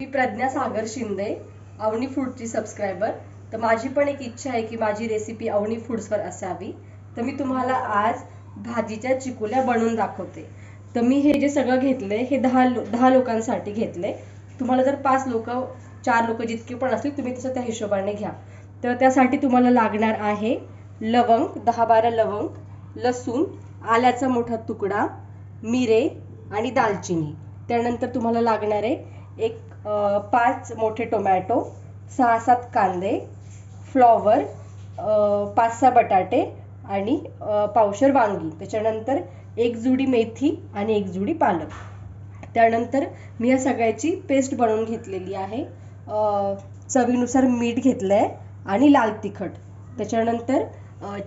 मी प्रज्ञा सागर शिंदे अवनी फूडची सबस्क्रायबर तर माझी पण एक इच्छा आहे की माझी रेसिपी अवनी फूड्सवर असावी. तर मी तुम्हाला आज भाजीच्या चिकुल्या बनवून दाखवते. तर मी हे जे सगळं घेतलंय हे दहा लो दहा लोकांसाठी घेतलंय. तुम्हाला जर पाच लोक चार लोक जितके पण असतील तुम्ही तसं त्या हिशोबाने घ्या. तर त्यासाठी तुम्हाला लागणार आहे लवंग दहा बारा लवंग लसूण आल्याचा मोठा तुकडा मिरे आणि दालचिनी. त्यानंतर तुम्हाला लागणार आहे एक पाच मोठे टोमॅटो सहा सात कांदे फ्लॉवर पाच सहा बटाटे आणि पावशर वांगी. त्याच्यानंतर एक जुडी मेथी आणि एक जुडी पालक. त्यानंतर मी या सगळ्याची पेस्ट बनवून घेतलेली आहे. चवीनुसार मीठ घेतलं आहे आणि लाल तिखट. त्याच्यानंतर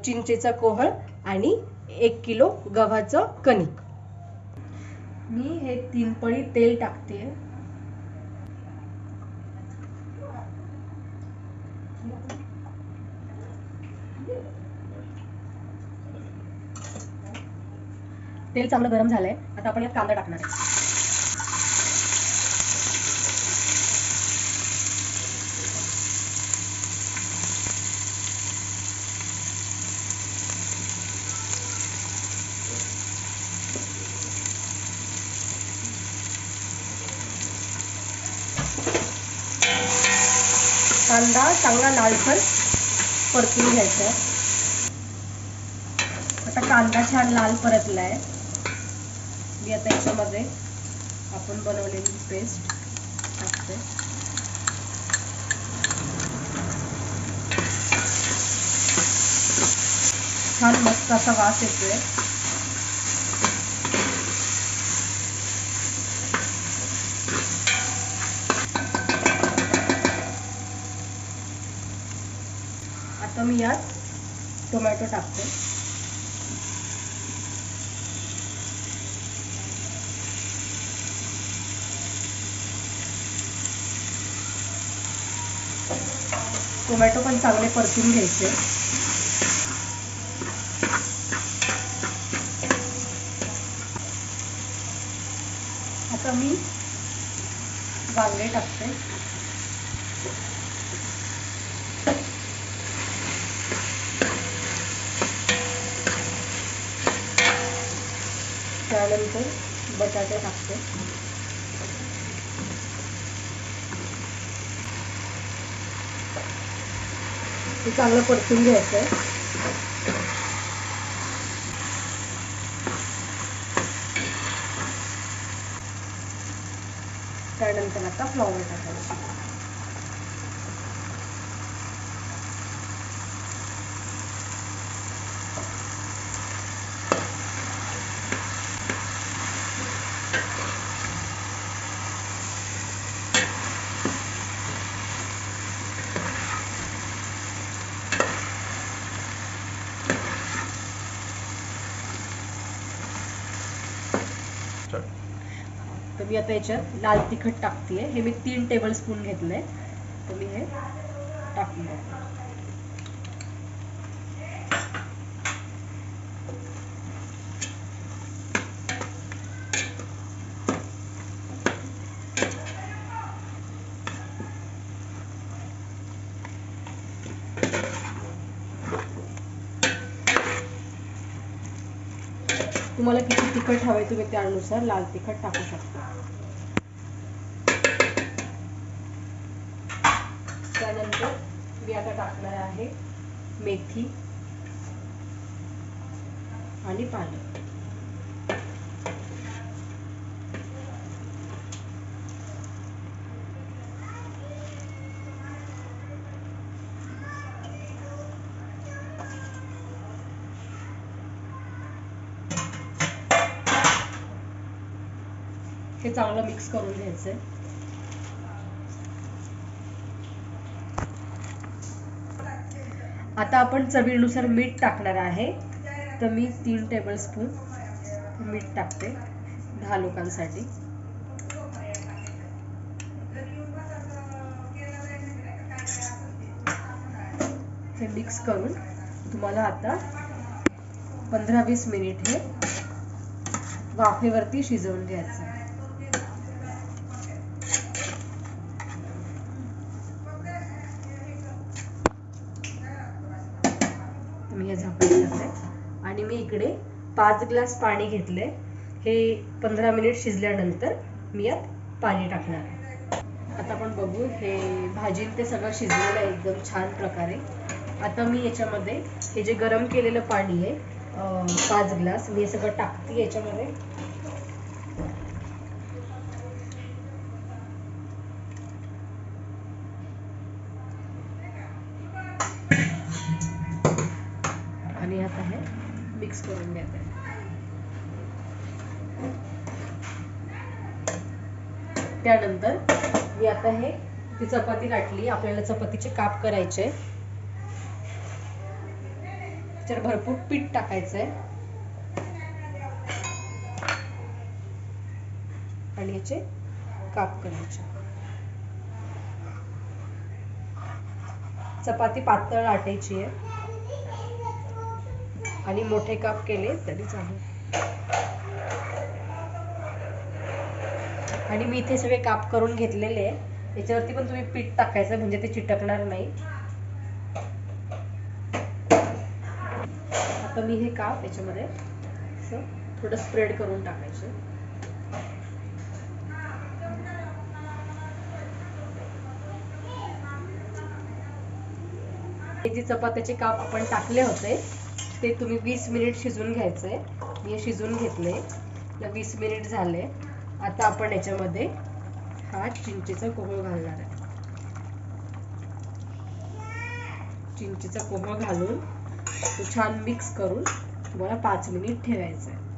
चिंचेचा कोहळ आणि एक किलो गव्हाचं कणिक. मी हे तीन पळी तेल टाकते तेल चांगलं गरम झालंय. आता आपण यात कांदा टाकणार आहे. कांदा चांगला लालसर परतून घ्यायचा आता कांदा छान लाल परतलाय. मी आता याच्यामध्ये पेस्ट टाकते. छान मस्त असा वास आता मी यात टोमॅटो टाकते. टोमॅटो पण चांगले परतून घ्यायचे. आता मी वांगे टाकते. त्यानंतर बटाटे टाकते. हे चांगलं परतून घ्यायचं आहे त्यानंतर आता फ्लॉवर टाकायचं. मी आता याच्यात लाल तिखट टाकतेय. हे मी तीन टेबल स्पून घेतलंय. तर मी हे टाकून तुम्हाला किती तिखट हवे तुम्ही त्यानुसार लाल तिखट टाकू शकता त्यानंतर मी आता टाकणार आहे. मेथी आणि पालक हे चांगलं मिक्स करून घ्यायचंय. आता आपण चवीनुसार मीठ टाकणार आहे. तर मी तीन टेबल स्पून मीठ टाकते दहा लोकांसाठी. हे मिक्स करून तुम्हाला आता पंधरा वीस मिनिट हे वाफेवरती शिजवून घ्यायचं मी इकडे पाच ग्लास पाणी घेतले हे पंधरा मिनिट शिजल्यानंतर मी यात पाणी टाकणार आहे. आता आपण बघू हे भाजी ते सगळं शिजलेलं आहे एकदम छान प्रकारे. आता मी याच्यामध्ये हे जे गरम केलेलं पाणी आहे पाच ग्लास मी हे सगळं टाकते याच्यामध्ये. आणि आता हे मिक्स करून घ्यायचं आहे त्यानंतर मी आता हे ती चपाती लाटली आपल्याला चपातीचे काप करायचे. त्याच्यावर भरपूर पीठ टाकायचंय. आणि याचे काप करायचे. चपाती पातळ लाटायची आहे. आणि मोठे काप केले तरी चालेल. आणि मी इथे सगळे काप करून घेतलेले आहे याच्यावरती पण तुम्ही पीठ टाकायचं म्हणजे ते चिटकणार नाही. आता मी हे काप याच्यामध्ये असं थोडं स्प्रेड करून टाकायचे. हे जे चपात्याचे काप आपण टाकले होते ते तुम्ही वीस मिनिट शिजून घ्यायचंय. मी हे शिजून घेतले तर वीस मिनिट झाले. आता आपण याच्यामध्ये हा चिंचेचा कोहळ घालणार आहे. चिंचेचा कोहळ घालून तो छान मिक्स करून तुम्हाला पाच मिनिट ठेवायचं आहे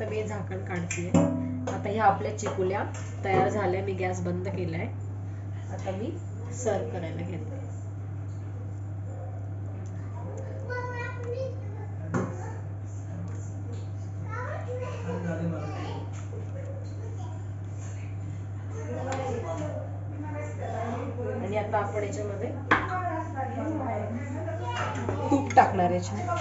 आता मी झाकण काढते आता ह्या आपल्या चिकुल्या तयार झाल्या मी गॅस बंद केलाय. आता मी सर्व करायला घेते. आणि आता आपण याच्यामध्ये तूप टाकणार याच्यात.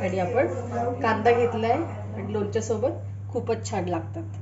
आणि आपण कांदा घेतलाय आणि लोणच्या सोबत खूपच छान लागतात.